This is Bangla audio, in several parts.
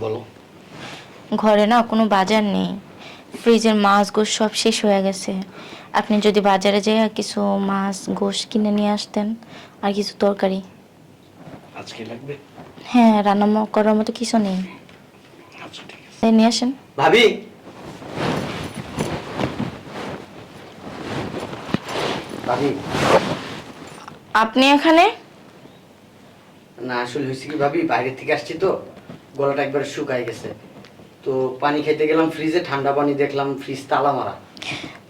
বলো। ঘরে না কোনো বাজার নেই। ফ্রিজের মাছ গোশ সব শেষ হয়ে গেছে। আপনি যদি বাজারে যেয়ে কিছু মাছ গোশ কিনে নিয়ে আসতেন আর কিছু তরকারি। আজকে লাগবে? হ্যাঁ রান্না ম- করার মতো কিছু নেই। আচ্ছা ঠিক আছে। তাই নিয়ে আসেন। ভাবি! ভাবি! আপনি এখানে? না আসলে হয়েছে কি ভাবি? বাইরে থেকে আসছি তো। গলাটা একবার শুকায় গেছে। তো পানি খেতে গেলাম ফ্রিজে ঠান্ডা পানি দেখলাম ফ্রিজ তালা মারা।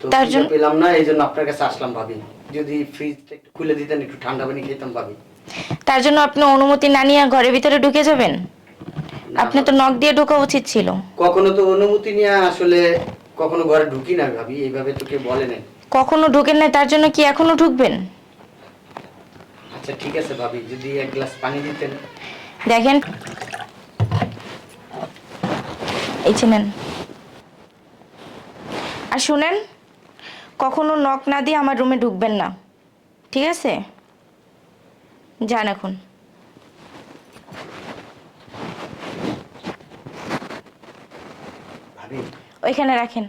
তো তার জন্য- পেলাম না এই জন্য আপনার কাছে আসলাম ভাবি। যদি ফ্রিজটা একটু খুলে দিতেন একটু ঠান্ডা পানি খেতাম ভাবি। তার জন্য আপনি অনুমতি না নিয়ে ঘরের ভিতরে ঢুকে যাবেন? আপনি তো নখ দিয়ে ঢোকা উচিত ছিল। কখনো তো অনুমতি নিয়ে আসলে কখনো ঘরে ঢুকি না ভাবি এইভাবে তো কেউ বলে নাই। কখনো ঢুকেন নাই তার জন্য কি এখনও ঢুকবেন? আচ্ছা ঠিক আছে ভাবি যদি এক গ্লাস পানি দিতেন। দেখেন এই চেনেন আর শুনেন কখনো নখ না দিয়ে আমার রুমে ঢুকবেন না। ঠিক আছে? যান এখন। ওইখানে রাখেন।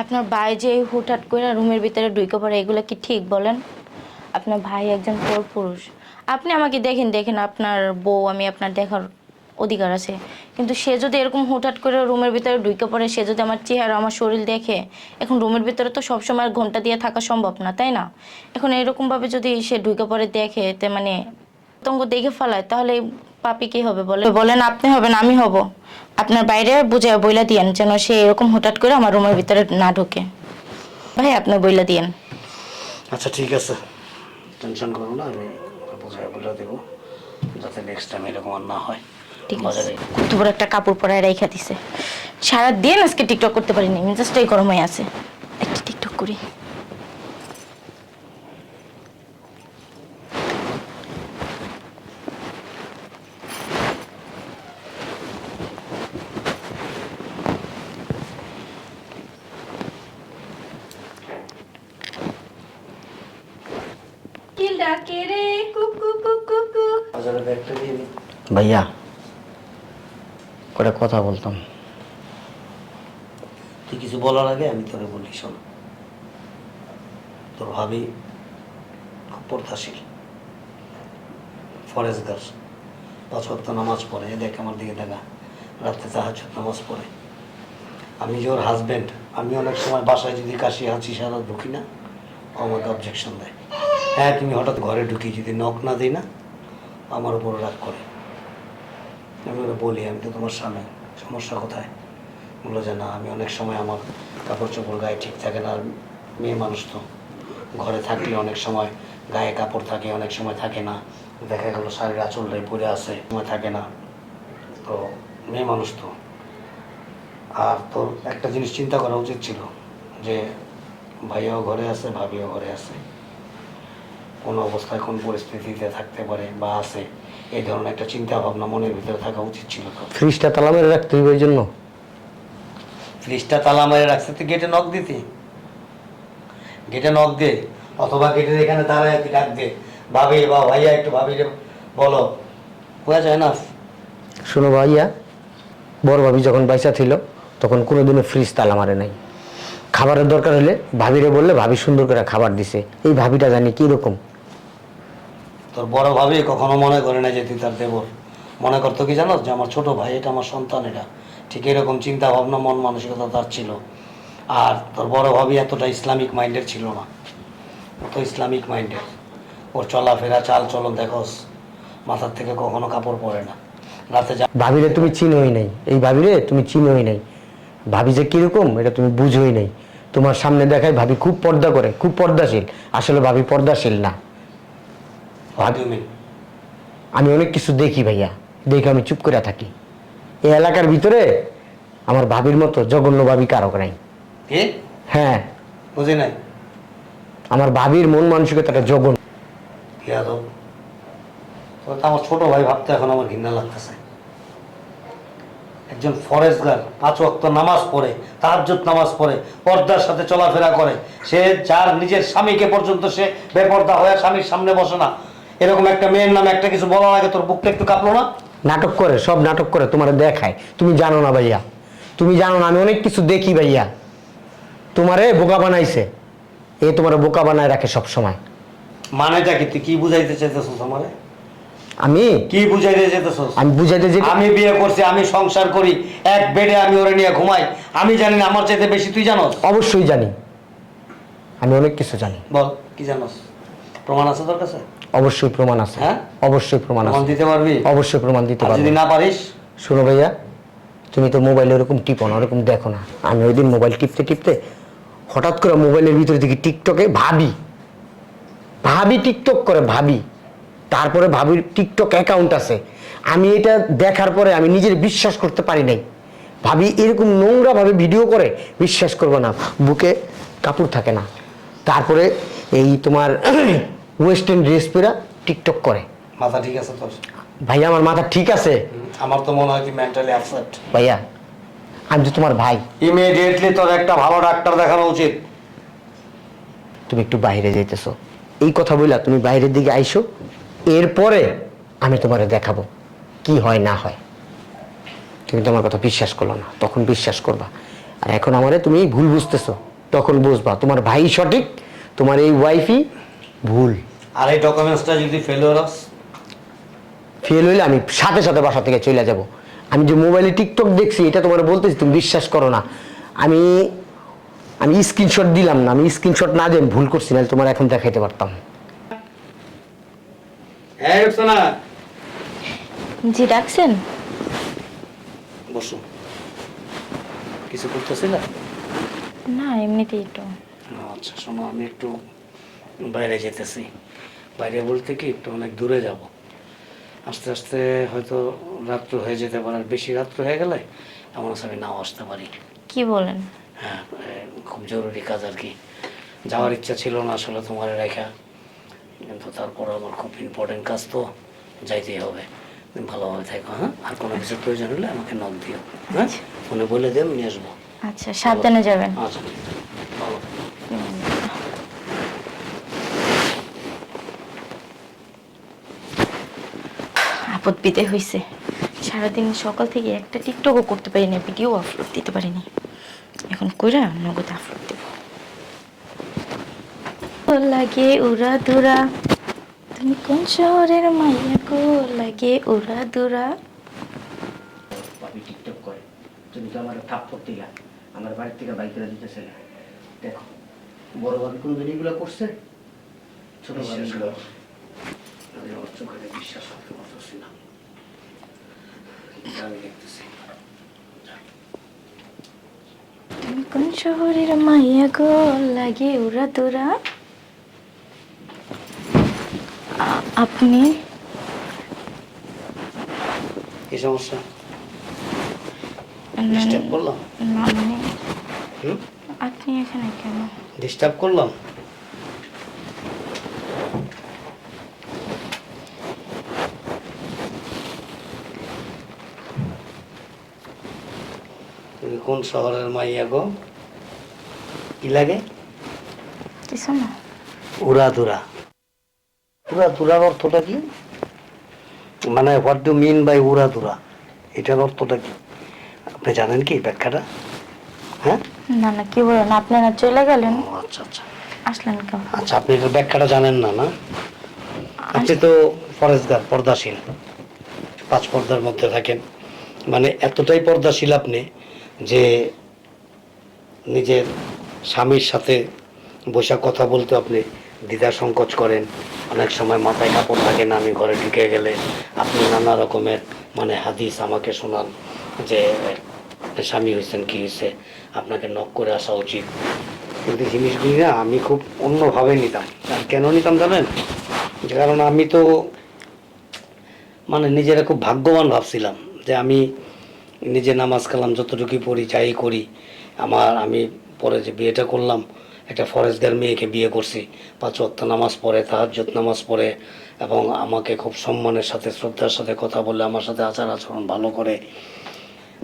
আপনার ভাই যে হুটহাট করে রুমের ভিতরে ঢুকে পড়ে এগুলো কি ঠিক বলেন? আপনার ভাই একজন পর পুরুষ। আপনি আমাকে দেখেন দেখেন আপনার বউ আমি আপনার দেখার অধিকার আছে। কিন্তু সে যদি এরকম হুটহাট করে রুমের ভিতরে ঢুকে পড়ে সে যদি আমার চেহারা আমার শরীর দেখে এখন রুমের ভিতরে তো সবসময় ঘণ্টা দিয়ে থাকা সম্ভব না তাই না? এখন এরকমভাবে যদি সে ঢুকে পড়ে দেখে তে মানে পতঙ্গ দেখে ফেলায় তাহলে পাপি কি হবে বলে বলেন আপনি হবেন আমি হব। আপনার বাইরে বুঝে বইলা দিয়েন যেন সে এরকম হঠাৎ করে আমার রুমের ভিতরে না ঢোকে। ভাই আপনার বইলা দিয়েন। আচ্ছা ঠিক আছে। টেনশন করো না আমি বোঝায় বলে দেবো যাতে নেক্সট টাইম এরকম আর না হয়। ঠিক আছে। কত বড় একটা কাপড় পরায় রেখা দিছে। সারা দিন আজকে টিকটক করতে পারিনি মেজাজটাই গরম হয়ে আছে। একটা টিকটক করি। বাজারে ব্যাগটা দিয়ে দিই ভাইয়া কটা কথা বলতাম। তুই কিছু বলার আগে আমি তোরে বলি, শোন। তোর ভাবি খুব পর্দাশীল ফরেস্ট গার্স পাঁচ ওয়াক্ত নামাজ পড়ে, এ দেখ আমার দিকে দেখা রাত্রে তাহাজুদ নামাজ পড়ে। আমি যে ওর হাজব্যান্ড আমি অনেক সময় বাসায় যদি কাশি হাঁচি সারা ঢুকি না, ও আমাকে অবজেকশন দেয়। হ্যাঁ তুমি হঠাৎ ঘরে ঢুকি যদি নখ না দিই না, আমার উপর রাগ করে। আমি ওরা বলি, আমি তো তোমার স্বামী, সমস্যা কোথায়? বলল যে না, আমি অনেক সময় আমার কাপড় চোপড় গায়ে ঠিক থাকে না মেয়ে মানুষ তো। ঘরে থাকলে অনেক সময় গায়ে কাপড় থাকে, অনেক সময় থাকে না। দেখা গেলো শাড়ির আঁচলটাই পরে আছে, সময় থাকে না। তো মেয়ে মানুষ তো। আর তোর একটা জিনিস চিন্তা করা উচিত ছিল, যে ভাইয়াও ঘরে আছে, ভাবিও ঘরে আছে। কোন অবস্থায় কোন পরিস্থিতিতে থাকতে পারে বা আছে এই ধরনের একটা চিন্তা ভাবনা মনের ভিতরে থাকা উচিত ছিল। তো ফ্রিজটা তালা মেরে রাখতে ওই জন্য? ফ্রিজটা তালা মেরে রাখছে তুই গেটে নক দিতি। গেটে নক দে অথবা গেটের এখানে দাঁড়ায় তুই ডাক দে। ভাবি বা ভাইয়া একটু ভাবি রে বলো বোঝা যায় না? শোনো ভাইয়া বড় ভাবি যখন বাইসা ছিল তখন কোনোদিনও ফ্রিজ তালা মারে নাই। খাবারের দরকার হলে ভাবিরে বললে ভাবি সুন্দর করে খাবার দিছে। এই ভাবিটা জানি কীরকম? তোর বড় ভাবি কখনো মনে করে না যে তুই তার দেবর। মনে করতো কি জানো যে আমার ছোট ভাই, এটা আমার সন্তান এটা। ঠিক এরকম চিন্তা ভাবনা মন মানসিকতা তার ছিল। আর তোর বড় ভাবি এতটা ইসলামিক মাইন্ডের ছিল না। তো ইসলামিক মাইন্ডের। ওর চলাফেরা চাল চলন দেখোস, মাথার থেকে কখনো কাপড় পরে না। রাতে যা ভাবিরে তুমি চিনোই নাই। এই ভাবিরে তুমি চিনোই নাই। ভাবি যে কীরকম, এটা তুমি বুঝোই নাই। তোমার সামনে দেখায় ভাবি খুব পর্দা করে, খুব পর্দাশীল। আসলে ভাবি পর্দাশীল না। আমি অনেক কিছু দেখি ভাইয়া দেখে আমি চুপ করে থাকি। এই এলাকার ভিতরে আমার ভাবির মতো জঘন্য ভাবি কারক নাই। হ্যাঁ। বুঝি নাই। আমার ভাবির মন মানসিকতাটা জঘন্য। আমার ছোট ভাই ভাবতে এখন আমার ঘৃণা লাগতেছে। একজন ফরেস্ট গার্ড পাঁচ ওয়াক্ত নামাজ পড়ে তাহাজ্জুদ নামাজ পড়ে পর্দার সাথে চলাফেরা করে। সে যার নিজের স্বামীকে পর্যন্ত সে বেপর্দা হয়ে স্বামীর সামনে বসে না। এরকম একটা মেয়ের নামে একটা কিছু বলার আগে তোর বুকটা একটু কাঁপলো না? নাটক করে সব নাটক করে তোমার দেখায়। তুমি জানো না ভাইয়া। তুমি জানো না আমি অনেক কিছু দেখি ভাইয়া। তোমারে বোকা বানাইছে। এ তোমার বোকা বানায় রাখে সব সময়। মানেটা কি? তুই কি বুঝাইতে চাইতেছিস আমারে? আমি? কি বুঝাইতে চাইতেছিস? আমি বুঝাইতে যে আমি বিয়ে করছি আমি সংসার করি এক বেডে আমি ওরে নিয়ে ঘুমাই। আমি জানি না আমার চাইতে বেশি তুই জানোস? অবশ্যই জানি। আমি অনেক কিছু জানি। বল কি জানোস? প্রমাণ আছে তোর কাছে? অবশ্যই প্রমাণ আছে। হ্যাঁ? অবশ্যই প্রমাণ প্রমাণ আছে। দিতে পারবি? অবশ্যই প্রমাণ দিতে পারব। যদি না পারিস? শোনো ভাইয়া তুমি তো মোবাইলে ওরকম টিপো না ওরকম দেখো না। আমি ওই দিন মোবাইল টিপতে টিপতে হঠাৎ করে মোবাইলের ভিতরে দেখি টিকটকে ভাবি। ভাবি টিকটক করে ভাবি। তারপরে ভাবির টিকটক অ্যাকাউন্ট আছে। আমি এটা দেখার পরে আমি নিজের বিশ্বাস করতে পারি নাই। ভাবি এরকম নোংরা ভাবে ভিডিও করে বিশ্বাস করব না। বুকে কাপড় থাকে না। তারপরে এই তোমার ওয়েস্টার্ন ড্রেস পরা টিকটক করে। মাথা ঠিক আছে তোর? ভাইয়া আমার মাথা ঠিক আছে? আমার তো মনে হয় তুই মেন্টালি আপসেট ভাইয়া আমি তো তোমার ভাই। ইমিডিয়েটলি তোর একটা ভালো ডাক্তার দেখানো উচিত। তুমি একটু বাইরে যাইতেছো। এই কথা বললা তুমি বাইরের দিকে আইসো। এরপরে আমি তোমারে দেখাবো কি হয় না হয়। তুমি তো আমার কথা বিশ্বাস করল না তখন বিশ্বাস করবা। আর এখন আমারে তুমি ভুল বুঝতেছো তখন বুঝবা। তোমার ভাই সঠিক তোমার এই ওয়াইফই ভুল। আর এই ডকুমেন্টসটা যদি ফেলিওর হস ফেল হইলে আমি সাথে সাথে বাসা থেকে চলে যাব। আমি যে মোবাইলে টিকটক দেখছি এটা তোমার বলতেছি তুমি বিশ্বাস করো না। আমি আমি স্ক্রিনশট দিলাম না আমি স্ক্রিনশট না দিয়ে ভুল করছি না তোমার এখন দেখাইতে পারতাম। হ্যাঁ না জি ডাকছেন? বসো। কিছু করতেছিল না এমনিতেই তো। আচ্ছা শোনো আমি একটু বাইরে যেতেছি। বাইরে বলতে কি একটু অনেক দূরে যাব। আস্তে আস্তে হয়তো রাত্র হয়ে যেতে পারে আর বেশি রাত্র হয়ে গেলে আছে আমি নাও আসতে পারি। কি বলেন? হ্যাঁ খুব জরুরি কাজ আর কি। যাওয়ার ইচ্ছা ছিল না আসলে তোমার রেখা কিন্তু তারপর আমার খুব ইম্পর্টেন্ট কাজ তো যাইতেই হবে। ভালোভাবে থাকো হ্যাঁ? আর কোনো কিছু প্রয়োজন হলে আমাকে নক দিও হ্যাঁ? ফোনে বলে দিয়ে আমি নিয়ে আসব। আচ্ছা সাবধানে যাবেন। আচ্ছা। আপদ বিদে হয়েছে সারাদিন সকাল থেকে একটা টিকটকও করতে পারি না ভিডিও আপলোড দিতে পারিনি। এখন কইরা নগদ আপলোড দেব। লাগে উড়া দুরা। তুমি কোন শহরের মাইয়া গো? লাগে উড়া দুরা। ভাবি টিকটক করে। তুমি তো আমার থাপ করতে গা আমার বাড়ির থেকে বাইক করে দিতেছে দেখো বড় ভাবি কোনদিন এগুলো করছে? ছোট ভাবি আমি আমার চোখে বিশ্বাস করতে পারতেছি না আমি দেখতেছি কোন শহরের মাইয়া গো লাগে উড়া আ- আপনি? কি সমস্যা? ডিস্টার্ব করলাম? মানে আপনি এখানে কেন? ডিস্টার্ব করলাম? তুমি কোন শহরের মাইয়া গো। কি লাগে? কিছু না। উড়াধুরা। উড়াধুরার অর্থটা কি? মানে হোয়াট ডু মিন বাই উড়াধুরা? এটার অর্থটা কি? আপনি জানেন কি ব্যাখ্যাটা? হ্যাঁ? না না কি বলেন? আপনারা চলে গেলেন। আচ্ছা আচ্ছা। আসলেন কেন আচ্ছা আপনি এটার ব্যাখ্যাটা জানেন না না? আপনি তো ফরেজগার পর্দাশীল। পাঁচ পর্দার মধ্যে থাকেন। মানে এতটাই পর্দাশীল আপনি যে নিজের স্বামীর সাথে বসে কথা বলতে আপনি দ্বিধা সংকোচ করেন, অনেক সময় মাথায় কাপড় থাকে না, আমি ঘরে ঢুকে গেলে আপনি নানা রকমের মানে হাদিস আমাকে শোনান যে, স্বামী হয়েছেন, কী হয়েছে, আপনাকে নক করে আসা উচিত। কিন্তু জিনিসগুলি না আমি খুব অন্যভাবে নিতাম। আর কেন নিতাম জানেন? যে কারণ আমি তো মানে নিজেরা খুব ভাগ্যবান ভাবছিলাম যে আমি নিজে নামাজ কালাম যতটুকুই পড়ি যাই করি। আমার আমি পরে যে বিয়েটা করলাম একটা ফরেস্টগার মেয়েকে বিয়ে করছি। পাঁচ ওয়াক্ত নামাজ পড়ে তাহাজ্জুদ নামাজ পড়ে এবং আমাকে খুব সম্মানের সাথে শ্রদ্ধার সাথে কথা বলে আমার সাথে আচার আচরণ ভালো করে।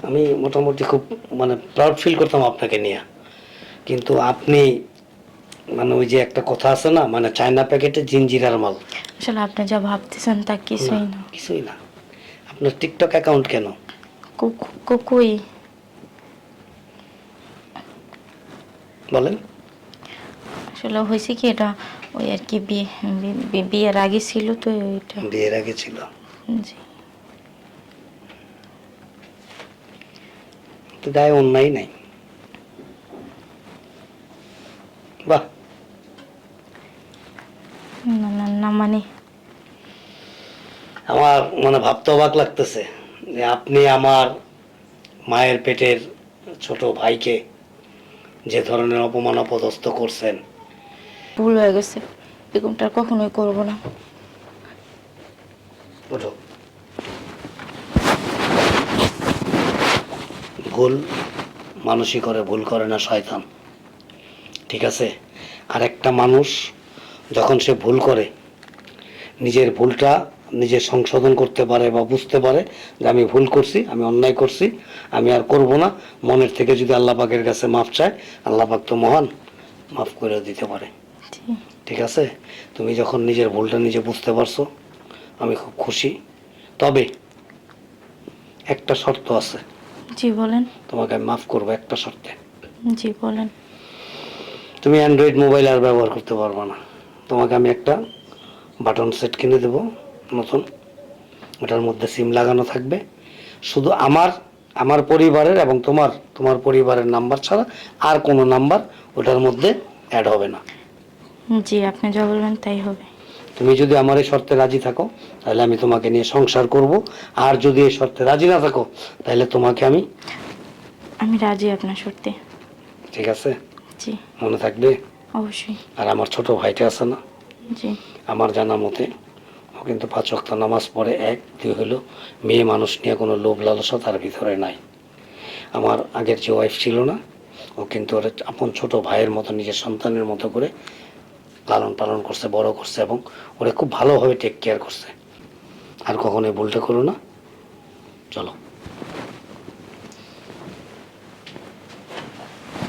আমি মোটামুটি খুব মানে প্রাউড ফিল করতাম আপনাকে নিয়ে। কিন্তু আপনি মানে ওই যে একটা কথা আছে না মানে চায়না প্যাকেটে জিনজিরার মাল। আসলে আপনি যা ভাবতেছেন তা কিছুই না কিছুই না। আপনার টিকটক অ্যাকাউন্ট কেন? কো- কো- বলেন। আসলে হয়েছে কি এটা? ওই আর কি বিয়ে বিয়ের আগে ছিল তো এটা। বিয়ের আগে ছিল। জি। তো গায়ে অন্যায় নাই। বাহ। না না না মানে? আমার মানে ভাবতে অবাক লাগতেছে। আপনি আমার মায়ের পেটের ছোট ভাইকে যে ধরনের অপমান অপদস্থ করছেন। ভুল হয়ে গেছে। এরকমটা কখনোই করব না। ওঠো। ভুল মানুষই করে ভুল করে না শয়তান। ঠিক আছে? আর একটা মানুষ যখন সে ভুল করে নিজের ভুলটা নিজে সংশোধন করতে পারে বা বুঝতে পারে যে আমি ভুল করছি আমি অন্যায় করছি আমি আর করব না। মনের থেকে যদি আল্লাহ পাকের কাছে মাফ চায় আল্লাহ পাক তো মহান মাফ করে দিতে পারে। ঠিক আছে? তুমি যখন নিজের ভুলটা নিজে বুঝতে পারছ আমি খুব খুশি। তবে একটা শর্ত আছে। জি বলেন। তোমাকে আমি মাফ করব একটা শর্তে। জি বলেন। তুমি অ্যান্ড্রয়েড মোবাইল আর ব্যবহার করতে পারবে না। তোমাকে আমি একটা বাটন সেট কিনে দেবো। নতুন। ওটার মধ্যে সিম লাগানো থাকবে। শুধু আমার আমার পরিবারের এবং তোমার তোমার পরিবারের নাম্বার ছাড়া আর কোনো নাম্বার ওটার মধ্যে অ্যাড হবে না। জি আপনি যা বলবেন তাই হবে। তুমি যদি আমার এই শর্তে রাজি থাকো তাহলে আমি তোমাকে নিয়ে সংসার করব। আর যদি এই শর্তে রাজি না থাকো তাহলে তোমাকে আমি আমি রাজি আপনার সত্যি ঠিক আছে? জি। মনে থাকবে? অবশ্যই। আর আমার ছোট ভাইটা আছে না? জি। আমার জানা মতে ও কিন্তু পাঁচ অক্ত নামাজ পড়ে এক, দুই হলো মেয়ে মানুষ নিয়ে কোনো লোভ লালসা তার ভিতরে নাই। আমার আগের যে ওয়াইফ ছিল না, ও কিন্তু ওর আপন ছোট ভাইয়ের মতো, নিজের সন্তানের মতো করে লালন পালন করছে, বড় করছে এবং ওরা খুব ভালোভাবে টেক কেয়ার করছে। আর কখনোই ভুলটা করো না। চলো।